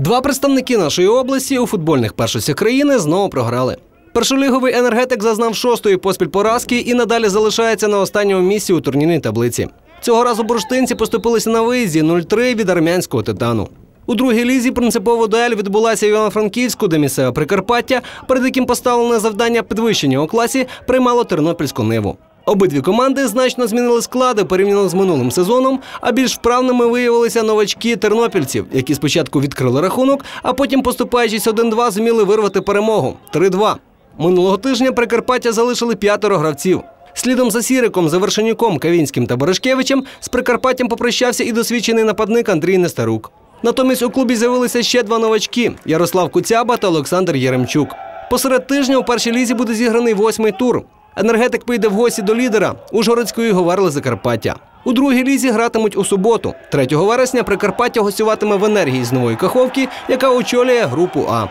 Два представники нашої області у футбольних першостях країни знову програли. Першоліговий енергетик зазнав шостої поспіль поразки і надалі залишається на останньому місці у турнірній таблиці. Цього разу бурштинці поступилися на виїзді 0-3 від армянського титану. У другій лізі принципова дуель відбулася в Івано-Франківську, де місцеве Прикарпаття, перед яким поставлене завдання підвищення у класі, приймало тернопільську ниву. Обидві команди значно змінили склади порівняно з минулим сезоном, а більш вправними виявилися новачки тернопільців, які спочатку відкрили рахунок, а потім, поступаючись 1-2, зуміли вирвати перемогу 3-2. Минулого тижня Прикарпаття залишили п'ятеро гравців. Слідом за Сіриком, Завершенюком, Кавінським та Берешкевичем з Прикарпаттям попрощався і досвідчений нападник Андрій Нестерук. Натомість у клубі з'явилися ще два новачки Ярослав Куцяба та Олександр Єремчук. Посеред тижня у першій лізі буде зіграний восьмий тур. Енергетик прийде в гості до лідера Ужгородської Говерли Закарпаття. У другій лізі гратимуть у суботу. 3 вересня Прикарпаття гостюватиме в енергії з нової каховки, яка очолює групу А.